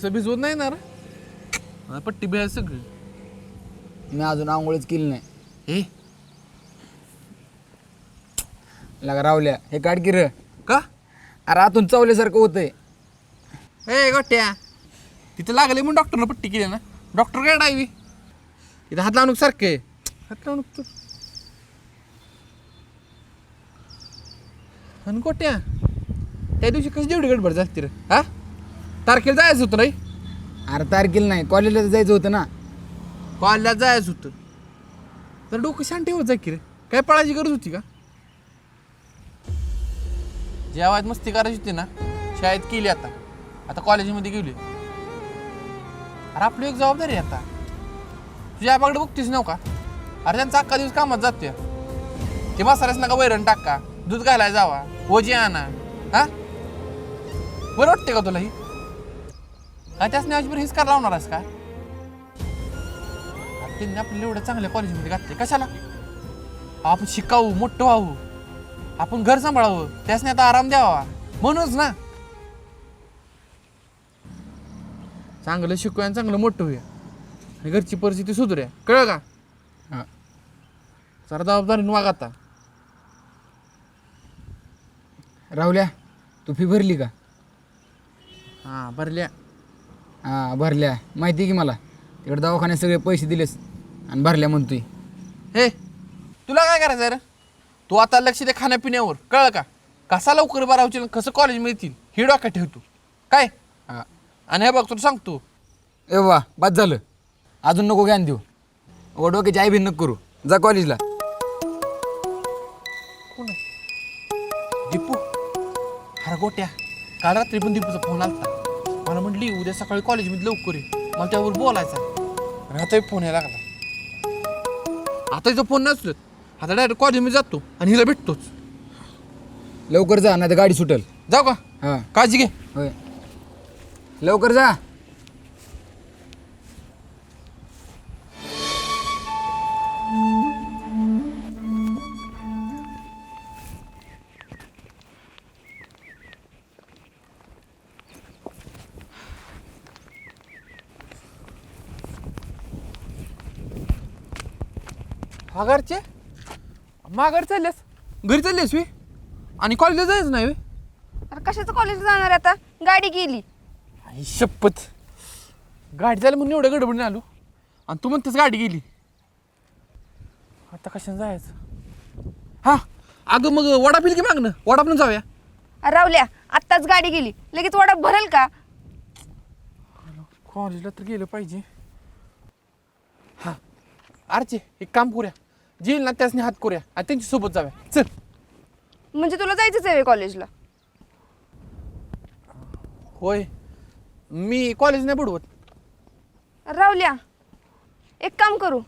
केस भिजवत नाही ना रे? पट्टी बिहाय सगळी. मी अजून आंघोळच केली नाही. हे लगा रावल्या हे काढ की र. का? अरे आतून चवल्यासारखं होतंय. ए गोट्या. तिथं लागले म्हणून डॉक्टरनं पट्टी केली ना. डॉक्टर काय डायवी इथं हात लावणूक सारखे हात लावणूक तू आणि गोट्या त्या दिवशी कशी जेवढी गडबड झाली रे? हा? तारखेला जायचं होतं नाही? अरे तारखेला नाही कॉलेजला जायचं होतं ना. कॉलेजला जायचं होतं. तर डोकं शांती होत जा की रे. काय पळायची गरज होती का? जेव्हा मस्ती करायची होती ना. शाळेत केली आता. आता कॉलेजमध्ये गेली अरे आपली एक जबाबदारी आहे आता. तुझ्या आबाकडे बघतीस नव का? अरे त्यांचा अख्खा दिवस कामात जाते ते मसाल्यास नका वैरण टाका. दूध घालायला जावा. ओजी आणा. हा? बरं वाटते का तुला ही? काय त्याच आजभर हेच करायला लावणार आहेस का? अरे त्यांनी आपल्याला एवढं चांगल्या कॉलेजमध्ये घातले कशाला? आपण शिकावू मोठं व्हावं. आपण घर सांभाळावं. त्यासने आता आराम द्यावा. म्हणूनच ना. चांगलं शिकूया आणि चांगलं मोठं होऊया. आणि घरची परिस्थिती सुधरूया. कळलं का? हा. जरा जबाबदारीने वाग आता. रावल्या तू फी भरली का? हां भरल्या. हां भरल्या. माहिती आहे की मला? तिकडे दवाखान्यात सगळे पैसे दिलेस आणि भरल्या म्हणतोय. हे तुला काय करायचं आहे रे? तू आता लक्ष दे खाण्यापिण्यावर. कळलं का? कसा लवकर बरा होतील कसं कॉलेज मिळतील? ही डोक्यात ठेवतो काय? हा. आणि हे बघ तुला सांगतो. ए वा बाद झालं. अजून नको ज्ञान देऊ. व डोक्याची आई भिन्न करू. जा कॉलेजला दीपू? अरे गोट्या. काल रात्री पण दीपूचा फोन आलता. मला म्हटली उद्या सकाळी कॉलेजमध्ये लवकर ये. मला त्यावर बोलायचा आणि आता फोन यायला लागला. आता हिचा फोन नसलं. आता डायरेक्ट कॉलेजमध्ये जातो आणि हिला भेटतोच. लवकर जा नाही तर गाडी सुटल. जाऊ का? हां. काळजी घे. होय. लवकर जा. माघारचे? माघार चाललेस? घरी चाललेस वी आणि कॉलेजला जायचं नाही वे अरे कशाचं कॉलेज जाणार आता? गाडी गेली. आई शपथ. गाडी झाली म्हणून एवढं गडबडीने आलो. आणि तू म्हणतेस गाडी गेली. आता कशाने जायचं? हा? अगं मग वडा पिल की मागणं वडा पण जाऊया. अरे रावल्या आत्ताच गाडी गेली. लगेच वडा भरेल का? कॉलेजला तर गेलं पाहिजे. हा. अरचे एक काम करूया. जेईल ना त्यासनी हात करूया. आणि त्यांच्यासोबत जाऊया. चल. म्हणजे तुला जायचंच आहे कॉलेजला होय. मी कॉलेज नाही बुडवत. अरे रावल्या एक काम करू.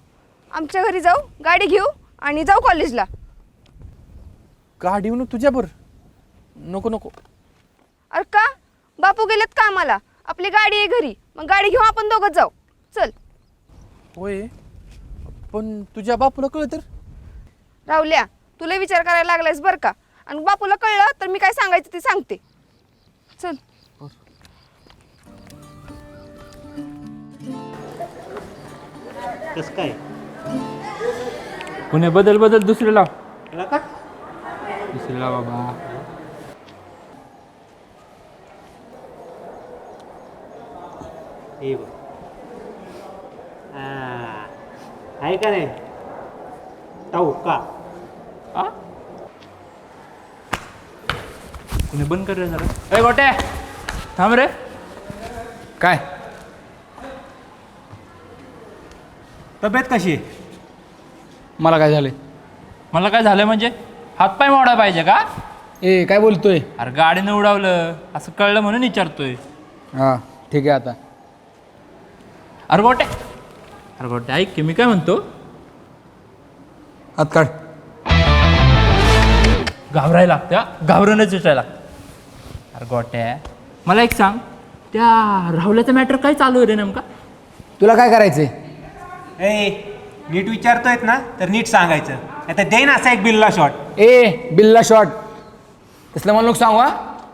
आमच्या घरी जाऊ गाडी घेऊ आणि जाऊ कॉलेजला गाडी येऊन तुझ्याबर नको नको. अरे का? बापू गेलेत कामाला आपली गाडी आहे घरी. मग गाडी घेऊ आपण दोघं जाऊ. चल. होय. पण तुझ्या बापूला कळ तर? रावल्या तुला विचार करायला लागलायस बरं का? आणि बापूला कळलं तर मी काय सांगायचं ते सांगते. चल. कसं काय? पुणे बदल बदल दुसरे लाव. दुसरे लाव बाबा. हे बघ हा. आहे का नाही? का? आ? पुणे बंद कर रे जरा. ए गोटे थांब रे. काय? तब्येत कशी? आहे मला काय झालंय? मला काय झालं म्हणजे? हातपाय मोडा पाहिजे का? ए काय बोलतोय? अरे गाडीनं उडावलं. असं कळलं म्हणून विचारतोय. हां ठीक आहे आता. अरे गोटे अरे गोटे ऐक की मी काय म्हणतो? हात काढ. घाबरायला लागतं हा. घाबरूनच विचारायला लागतं अरे गोट्या मला एक सांग त्या राहुल्याचं मॅटर काय चालू आहे रे नेमका? तुला काय करायचंय? ए नीट विचारतोयत ना तर नीट सांगायचं. आता देईन असा एक बिल्ला शॉट ए बिल्ला शॉट तसलं मला नको सांगू हा.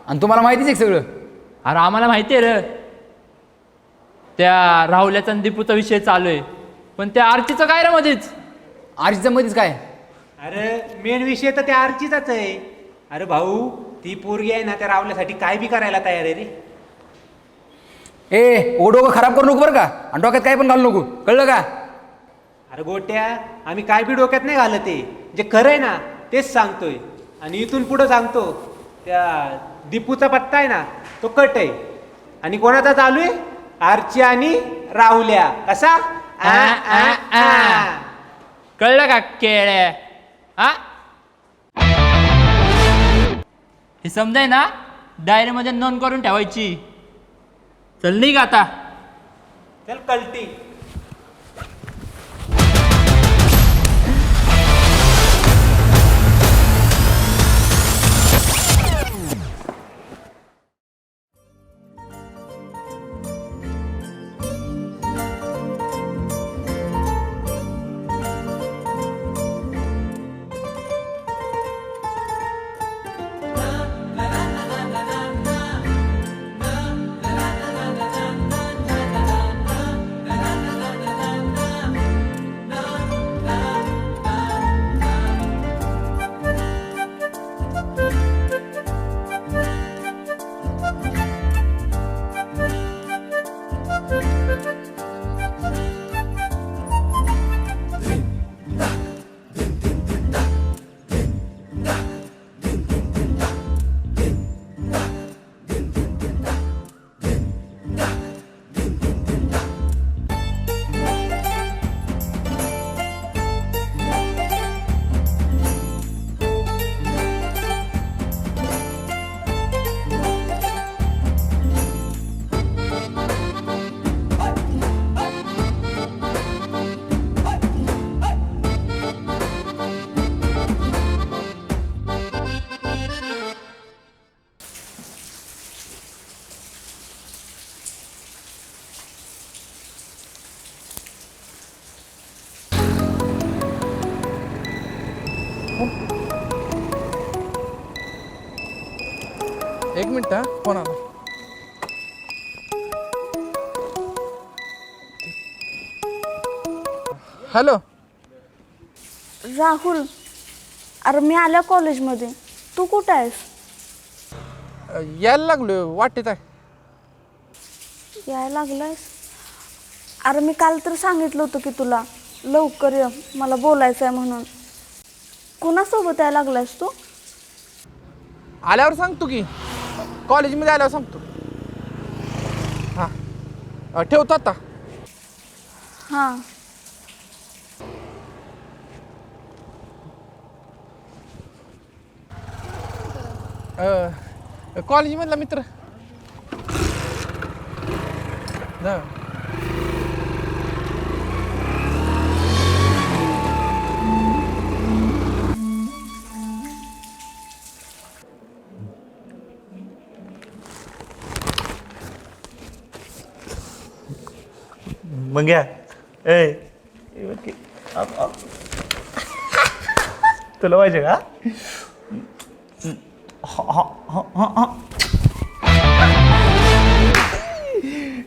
आणि तुम्हाला माहितीच आहे सगळं? अरे आम्हाला माहिती आहे रे. त्या राहुल्याचा आणि दीपूचा विषय चालू आहे. पण त्या आरतीचं काय रे मध्येच आरतीच्या मध्येच काय? अरे मेन विषय तर त्या आरचीचाच आहे. अरे भाऊ ती पोरगी आहे ना त्या रावल्यासाठी काय बी करायला तयार आहे रे? ए ओ डोकं खराब करू नको बरं का. आणि डोक्यात काय पण घालू नको. कळलं का? अरे गोट्या आम्ही काय बी डोक्यात नाही घालत आहे. जे खरं आहे ना तेच सांगतोय. आणि इथून पुढं सांगतो त्या दीपूचा पत्ता आहे ना तो कट आहे. आणि कोणाचा चालू आहे? आरची आणि राहुल्या कसा? आ, आ, आ. कळलं का केळे हा हे समजाय ना डायरीमध्ये नोंद करून ठेवायची चल नाही का आता चल कल्टी मिनिट हा. फोन आला. हॅलो. राहुल अरे मी आल्या कॉलेजमध्ये. तू कुठं आहेस? यायला लागलो वाटेत आहे. यायला लागलायस? अरे मी काल तर सांगितलं होतं की तुला लवकर ये मला बोलायचं आहे म्हणून. कुणासोबत यायला लागलायस तू? आल्यावर सांगतो की. कॉलेजमध्ये आल्यावर सांगतो. हां. ठेवतो आता. हां. अ, कॉलेजमधला मित्र. जा. मग घ्या ए तुला पाहिजे का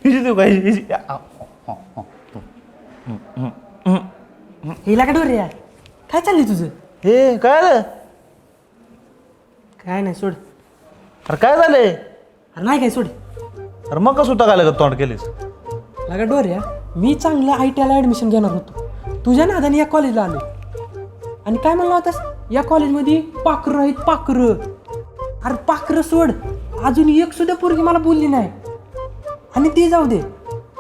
हिची तू काय हिची हिला का डोरे काय चाललंय तुझं हे काय आलं काय नाही सोड अरे काय झालंय अरे नाही काय सोड अरे मग का सुद्धा काय तोंड केलीस लागा डोऱ्या मी चांगलं आय टी आयला ॲडमिशन घेणार होतो. तुझ्या नादाने या कॉलेजला आलो. आणि काय म्हणला होतास? या कॉलेजमध्ये पाखरं आहेत पाखरं. अरे पाखरं सोड. अजून एक सुद्धा पोरगी मला बोलली नाही. आणि ती जाऊ दे.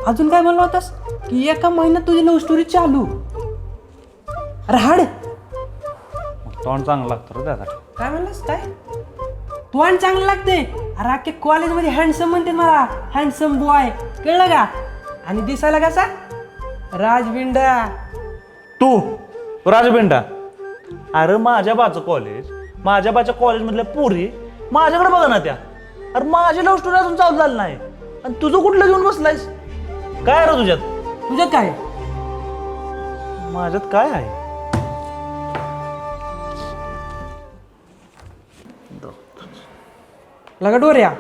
अजून काय म्हणला होतास? की एका महिन्यात तुझी लव्ह स्टोरी चालू. अरे हाड. तोंड चांगलं लागतं रे त्यासाठी. काय म्हणलास? काय? तू आणि चांगलं लागते अरे अख्ख्या कॉलेजमध्ये हँडसम म्हणते मला. हँडसम बॉय कळलं का? आणि दिसायला कसा? राजबिंडा. तू? राजबेंडा? अरे माझ्या बाचं कॉलेज माझ्या बाच्या कॉलेजमधल्या पोरी माझ्याकडे बघा ना त्या. अरे माझी लव्ह स्टोरी अजून चालू झाली नाही. आणि तुझं कुठलं घेऊन बसलायस? काय रे तुझ्यात? तुझं काय? माझ्यात काय आहे? लगा डोऱ्या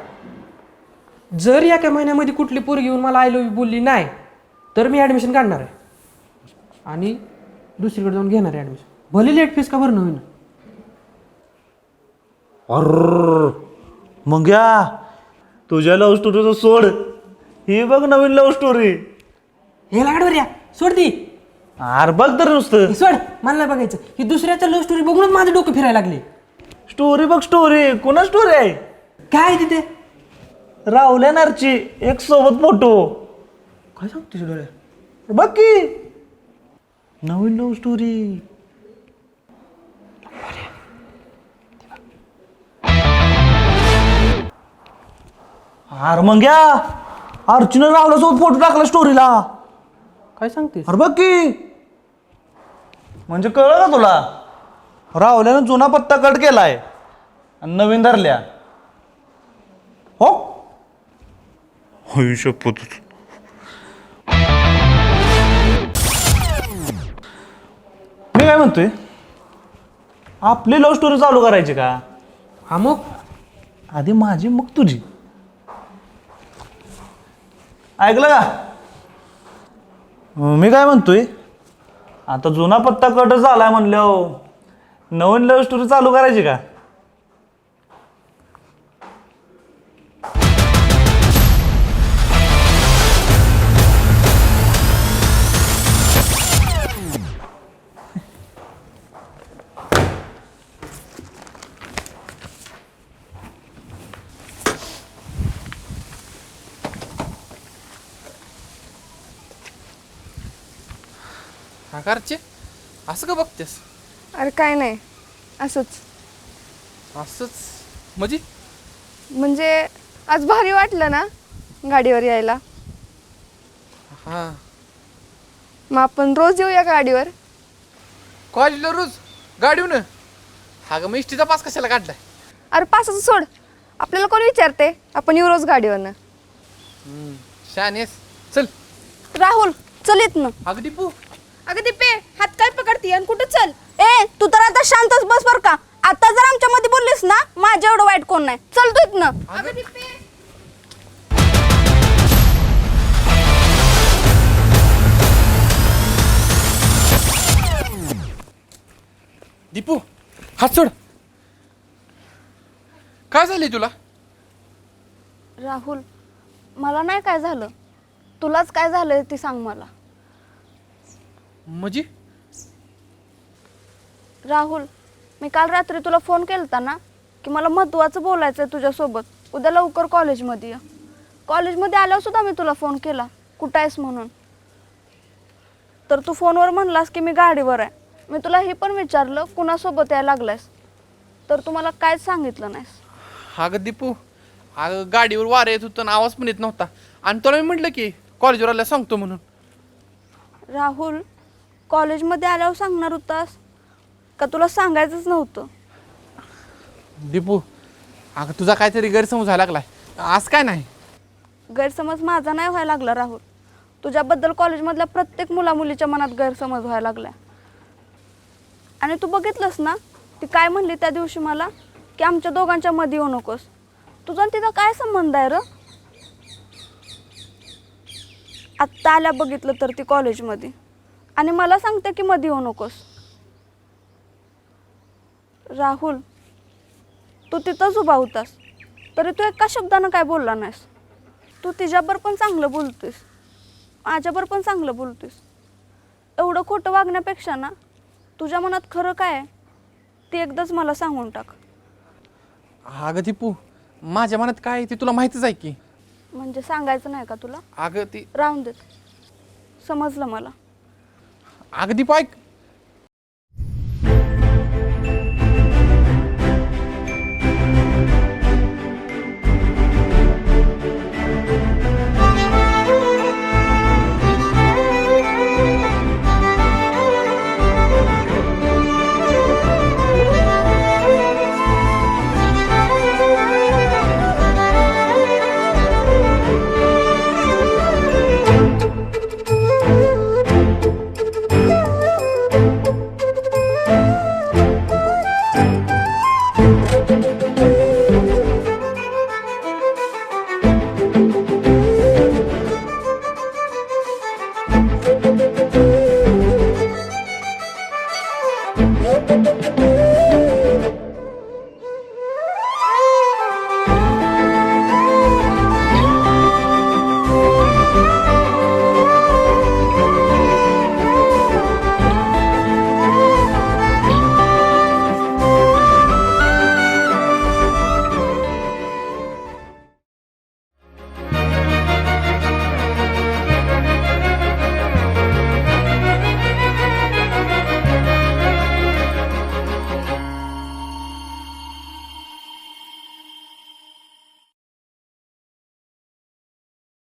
जर या काही महिन्यामध्ये कुठली पोरगी येऊन मला आय लव्ह यू बोलली नाही तर मी ॲडमिशन काढणार आहे. आणि दुसरीकडे जाऊन घेणार आहे ॲडमिशन भले लेट फीस का भरणं होईना. अर मग या. तुझ्या लव्ह स्टोरीचं सोड. ही बघ नवीन लव्ह स्टोरी हे लाडवर या. सोड ती. अर बघ तर नुसतं. हे सोड. मला नाही बघायचं. ही दुसऱ्याचं लव्ह स्टोरी बघूनच माझं डोकं फिरायला लागले. स्टोरी बघ स्टोरी कोणा स्टोरी आहे? काय तिथे? राहुल येणारची एक सोबत फोटो. काय सांगतो डोळ्या बघ की. नवीन लव्ह स्टोरी अरे मग या. अर्चना राहुला सोबत फोटो टाकला स्टोरीला काय सांगतेस? अरे बघ की. म्हणजे कळलं का तुला? राहुल्यानं जुना पत्ता कट केलाय. आणि नवीन धरल्या. हो? होई शपथ मी काय म्हणतोय? आपली लव्ह स्टोरी चालू करायची का? हा मग? आधी माझी मग तुझी. ऐकलं का? मी काय म्हणतोय? आता जुना पत्ता कट झालाय म्हणल्यावर हो. नवीन लव्ह स्टोरी चालू करायची का? हा करचे असं का बघतेस? अरे काय नाही. असंच. असंच? म्हणजे? म्हणजे आज भारी वाटलं ना गाडीवर यायला. हां. मग आपण रोज येऊया गाडीवर? कॉलेजला रोज? गाडीहून हा ग मग इष्टीचा पास कशाला काढलाय? अरे पासाचं सोड. आपल्याला कोण विचारते? आपण येऊ रोज गाडीवरनं. शानेस चल. राहुल चल येत ना अगदी पू अगं दिपे हात काय पकडती आणि कुठं चल? ए तू तर आता शांतच बस बर का. आता जर आमच्या मध्ये बोललीस ना माझ्या एवढं वाईट कोण नाही. चल तू इथनं. अगं दिपे. दीपू हात सोड. काय झाले तुला? राहुल मला नाही काय झालं. तुलाच काय झालंय ते सांग मला. म्हणजे राहुल मी काल रात्री तुला फोन केलता ना की मला महत्त्वाचं बोलायचं आहे तुझ्यासोबत. उद्या लवकर कॉलेजमध्ये ये. कॉलेजमध्ये आल्यावर सुद्धा मी तुला फोन केला. कुठं आहेस म्हणून? तर तू फोनवर म्हणलास की मी गाडीवर आहे. मी तुला हे पण विचारलं कुणासोबत यायला लागलायस? तर तू मला काहीच सांगितलं नाहीस. अगं दीपू अगं गाडीवर वारं येत होतं आणि आवाज पण येत नव्हता. आणि तुला मी म्हटलं की कॉलेजवर आल्या सांगतो म्हणून. राहुल कॉलेजमध्ये आल्यावर सांगणार होतास? का तुला सांगायचंच नव्हतं? दीपू अगं तुझा काहीतरी गैरसमज व्हायला लागलाय. आज काय नाही? गैरसमज माझा नाही व्हायला लागला राहुल. तुझ्याबद्दल कॉलेजमधल्या प्रत्येक मुलामुलीच्या मनात गैरसमज व्हायला लागला आणि तू बघितलंस ना ती काय म्हणली त्या दिवशी मला? की आमच्या दोघांच्या मध्ये येऊ नकोस. तुझा आणि तिचा काय संबंध आहे र? आत्ता आल्या बघितलं तर ती कॉलेजमध्ये आणि मला सांगते की मध्ये येऊ नकोस. राहुल तू तिथंच उभा होतास. तरी तू एका शब्दानं काय बोलला नाहीस? तू तिच्यावर पण चांगलं बोलतोयस. माझ्यावर पण चांगलं बोलतोयस. एवढं खोटं वागण्यापेक्षा ना तुझ्या मनात खरं काय आहे ते एकदाच मला सांगून टाक. अगं दीपू माझ्या मनात काय आहे ते तुला माहितीच आहे की? म्हणजे सांगायचं नाही का तुला? अगं ती राहून देत समजलं मला. अगदी पाय